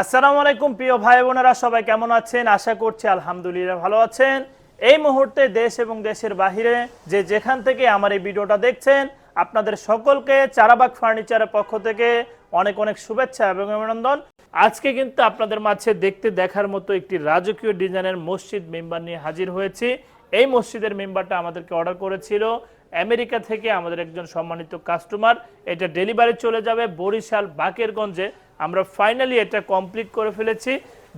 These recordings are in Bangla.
আসসালামু আলাইকুম, প্রিয় ভাই বোনেরা, সবাই কেমন আছেন? আশা করছি আলহামদুলিল্লাহ ভালো আছেন। এই মুহূর্তে দেশ এবং দেশের বাহিরে যে যেখান থেকে আমার এই ভিডিওটা দেখছেন, আপনাদের সকলকে চারাবাগ ফার্নিচারের পক্ষ থেকে অনেক অনেক শুভেচ্ছা এবং অভিনন্দন। আজকে কিন্তু আপনাদের মাঝে দেখতে দেখার মতো একটি রাজকীয় ডিজাইনের মসজিদ মেম্বার নিয়ে হাজির হয়েছি। এই মসজিদের মেম্বারটা আমাদেরকে অর্ডার করেছিল। আমেরিকা থেকে আমাদের একজন সম্মানিত কাস্টমার, এটা ডেলিভারি চলে যাবে বরিশাল, বাকেরগঞ্জে। আমরা ফাইনালি এটা কমপ্লিট করে ফেলেছি।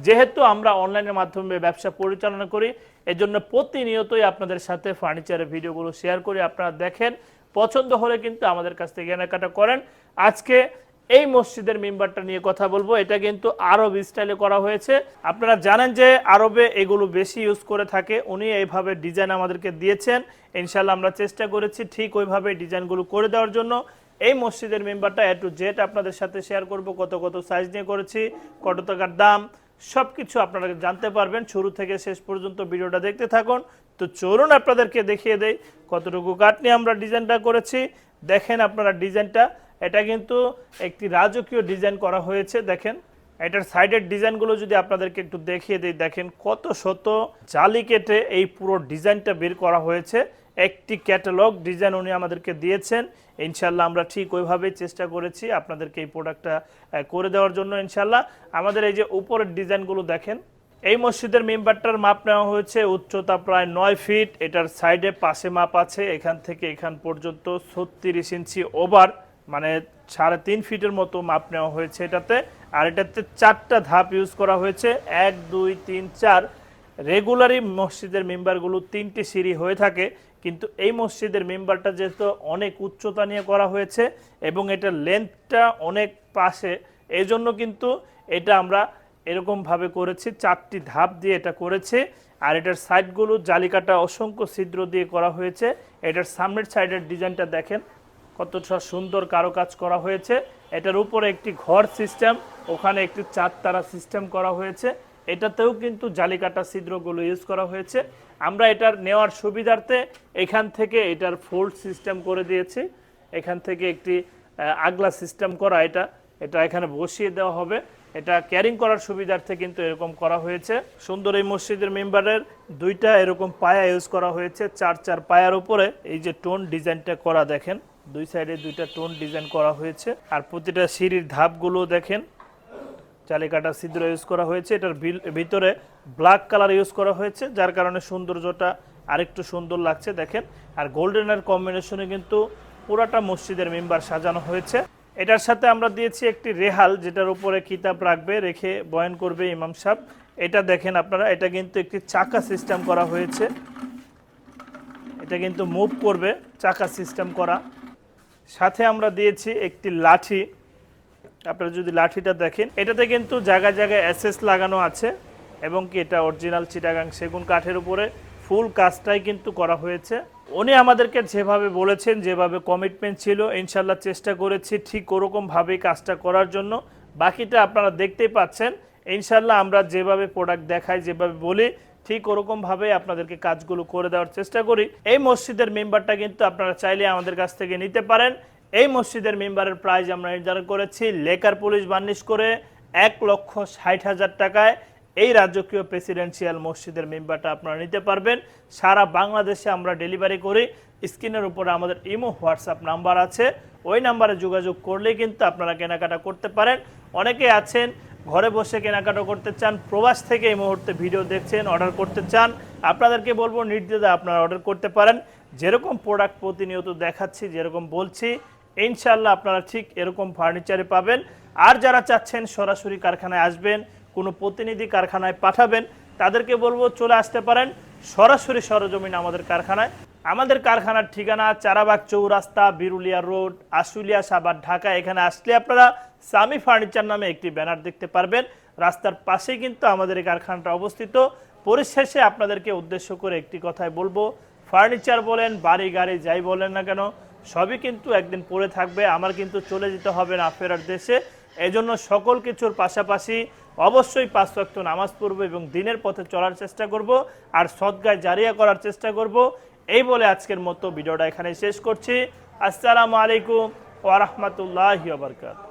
যেহেতু আমরা অনলাইনের মাধ্যমে ব্যবসা পরিচালনা করি, এজন্য প্রতিনিয়তই আপনাদের সাথে ফার্নিচারের ভিডিওগুলো শেয়ার করি। আপনারা দেখেন, পছন্দ হলে কিন্তু আমাদের কাছ থেকে কেনাকাটা করেন। আজকে এই মসজিদের মেম্বারটা নিয়ে কথা বলব। এটা কিন্তু আরব স্টাইলে করা হয়েছে। আপনারা জানেন যে আরবে এগুলো বেশি ইউজ করে থাকে। উনি এইভাবে ডিজাইন আমাদেরকে দিয়েছেন। ইনশাল্লাহ আমরা চেষ্টা করেছি ঠিক ওইভাবে ডিজাইনগুলো করে দেওয়ার জন্য। এই মসজিদের মেম্বারটা এ টু জেড আপনাদের সাথে শেয়ার করব, কত কত সাইজ নিয়ে করেছি, কত টাকার দাম সব কিছু আপনারা জানতে পারবেন। শুরু থেকে শেষ পর্যন্ত ভিডিওটা দেখতে থাকুন। তো চলুন আপনাদেরকে দেখিয়ে দেই কতটুকু কাঠ নিয়ে আমরা ডিজাইনটা করেছি। দেখেন আপনারা ডিজাইনটা, এটা কিন্তু একটি রাজকীয় ডিজাইন করা হয়েছে, দেখেন। এটার সাইডের ডিজাইনগুলো যদি আপনাদেরকে একটু দেখিয়ে দিই, দেখেন কত শত জালি কেটে এই পুরো ডিজাইনটা বের করা হয়েছে। একটি ক্যাটালগ ডিজাইন উনি আমাদেরকে দিয়েছেন। ইনশাল্লাহ আমরা ঠিক ওইভাবেই চেষ্টা করেছি আপনাদেরকে এই প্রোডাক্টটা করে দেওয়ার জন্য ইনশাল্লাহ আমাদের এই যে উপরের ডিজাইনগুলো দেখেন, এই মসজিদের মেম্বারটার মাপ নেওয়া হয়েছে উচ্চতা প্রায় নয় ফিট, এটার সাইডে পাশে মাপ আছে, এখান থেকে এখান পর্যন্ত ছত্রিশ ইঞ্চি ওভার মানে সাড়ে তিন ফিটের মতো মাপ নেওয়া হয়েছে এটাতে। আর এটাতে চারটা ধাপ ইউজ করা হয়েছে, এক, দুই, তিন, চার। রেগুলারই মসজিদের মেম্বারগুলো তিনটি সিঁড়ি হয়ে থাকে কিন্তু এই মসজিদের মেম্বারটা যেহেতু অনেক উচ্চতা নিয়ে করা হয়েছে এবং এটার লেন্থটা অনেক পাশে এই জন্য কিন্তু এটা আমরা এরকমভাবে করেছি, চারটি ধাপ দিয়ে এটা করেছে। আর এটার সাইডগুলো জালিকাটা অসংখ্য ছিদ্র দিয়ে করা হয়েছে। এটার সামনের সাইডের ডিজাইনটা দেখেন, কতটা সুন্দর কারও কাজ করা হয়েছে। এটার উপরে একটি ঘর সিস্টেম ওখানে একটি চারতারা সিস্টেম করা হয়েছে। এটাতেও কিন্তু জালিকাটা ছিদ্রগুলো ইউজ করা হয়েছে। আমরা এটার নেওয়ার সুবিধার্থে এখান থেকে এটার ফোল্ড সিস্টেম করে দিয়েছি। এখান থেকে একটি আগলা সিস্টেম করা এটা। এটা এখানে বসিয়ে দেওয়া হবে। এটা ক্যারিং করার সুবিধার্থে কিন্তু এরকম করা হয়েছে। সুন্দর এই মসজিদের মেম্বারের দুইটা এরকম পায়া ইউজ করা হয়েছে। চার চার পায়ার উপরে এই যে টোন ডিজাইনটা করা দেখেন। দুই সাইডে দুইটা টোন ডিজাইন করা হয়েছে। আর প্রতিটা সিঁড়ির ধাপগুলো দেখেন। চালিকাটা ছিদ্র ইউজ করা হয়েছে। এটার ভিতরে ব্ল্যাক কালার ইউজ করা হয়েছে, যার কারণে সৌন্দর্যটা আরেকটু সুন্দর লাগছে, দেখেন। আর গোল্ডেনের কম্বিনেশনে কিন্তু পুরাটা মসজিদের মেম্বার সাজানো হয়েছে। এটার সাথে আমরা দিয়েছি একটি রেহাল, যেটার উপরে কিতাব রাখবে, রেখে বয়ান করবে ইমাম সাহেব। এটা দেখেন আপনারা, এটা কিন্তু একটি চাকা সিস্টেম করা হয়েছে। এটা কিন্তু মুভ করবে, চাকা সিস্টেম করা। সাথে আমরা দিয়েছি একটি লাঠি। আপনারা যদি লাঠিটা দেখেন, এটাতে কিন্তু জায়গায় জায়গায় অ্যাসেস লাগানো আছে, এবং কি এটা অরিজিনাল চিটাগাং সেগুন কাঠের উপরে ফুল কাজটাই কিন্তু করা হয়েছে। উনি আমাদেরকে যেভাবে বলেছেন, যেভাবে কমিটমেন্ট ছিল, ইনশাল্লাহ চেষ্টা করেছি ঠিক ওরকমভাবেই কাজটা করার জন্য। বাকিটা আপনারা দেখতেই পাচ্ছেন। ইনশাল্লাহ আমরা যেভাবে প্রোডাক্ট দেখাই, যেভাবে বলি, ঠিক ওরকমভাবে আপনাদেরকে কাজগুলো করে দেওয়ার চেষ্টা করি। এই মসজিদের মেম্বারটা কিন্তু আপনারা চাইলে আমাদের কাছ থেকে নিতে পারেন। এই মসজিদের মেম্বারের প্রাইস আমরা নির্ধারণ করেছি। লেকার পুলিশ বার্নিশ করে এক লক্ষ ষাট হাজার টাকায় এই রাজকীয় প্রেসিডেন্সিয়াল মসজিদের মেম্বারটা আপনারা নিতে পারবেন। সারা বাংলাদেশে আমরা ডেলিভারি করি। স্ক্রিনের উপরে আমাদের ইমো, হোয়াটসঅ্যাপ নাম্বার আছে। ওই নাম্বারে যোগাযোগ করলেই কিন্তু আপনারা কেনাকাটা করতে পারেন। অনেকে আছেন, ঘরে বসে কেনাকাটা করতে চান, প্রবাস থেকে এই মুহূর্তে ভিডিও দেখছেন অর্ডার করতে চান। আপনাদেরকে বলব, নির্দ্বিধায় আপনারা অর্ডার করতে পারেন। যেরকম প্রোডাক্ট প্রতিনিয়ত দেখাচ্ছি, যেরকম বলছি ইনশাল্লাহ আপনারা ঠিক এরকম ফার্নিচারে পাবেন। আর যারা চাচ্ছেন সরাসরি কারখানায় আসবেন, কোনো প্রতিনিধি কারখানায় পাঠাবেন, তাদেরকে বলব চলে আসতে পারেন সরাসরি সরজমিন আমাদের কারখানায়। আমাদের কারখানার ঠিকানা চারাবাগ চৌরাস্তা, বিরুলিয়া রোড, আশুলিয়া সাবার ঢাকা। এখানে আসলে আপনারা সামি ফার্নিচার নামে একটি ব্যানার দেখতে পারবেন। রাস্তার পাশেই কিন্তু আমাদের এই কারখানাটা অবস্থিত। পরিশেষে আপনাদেরকে উদ্দেশ্য করে একটি কথাই বলব। ফার্নিচার বলেন, বাড়ি, গাড়ি, যাই বলেন না কেন সবই কিন্তু একদিন পড়ে থাকবে, আমার কিন্তু চলে যেতে হবে না ফেরার দেশে। এজন্য সকল কিছুর পাশাপাশি অবশ্যই পাঁচ ওয়াক্ত নামাজ পড়ব এবং দিনের পথে চলার চেষ্টা করব আর সদ্গায় জারিয়া করার চেষ্টা করব। এই বলে আজকের মতো ভিডিওটা এখানে শেষ করছি। আসসালামু আলাইকুম ওয়া রাহমাতুল্লাহি ওয়া বারাকাতুহু।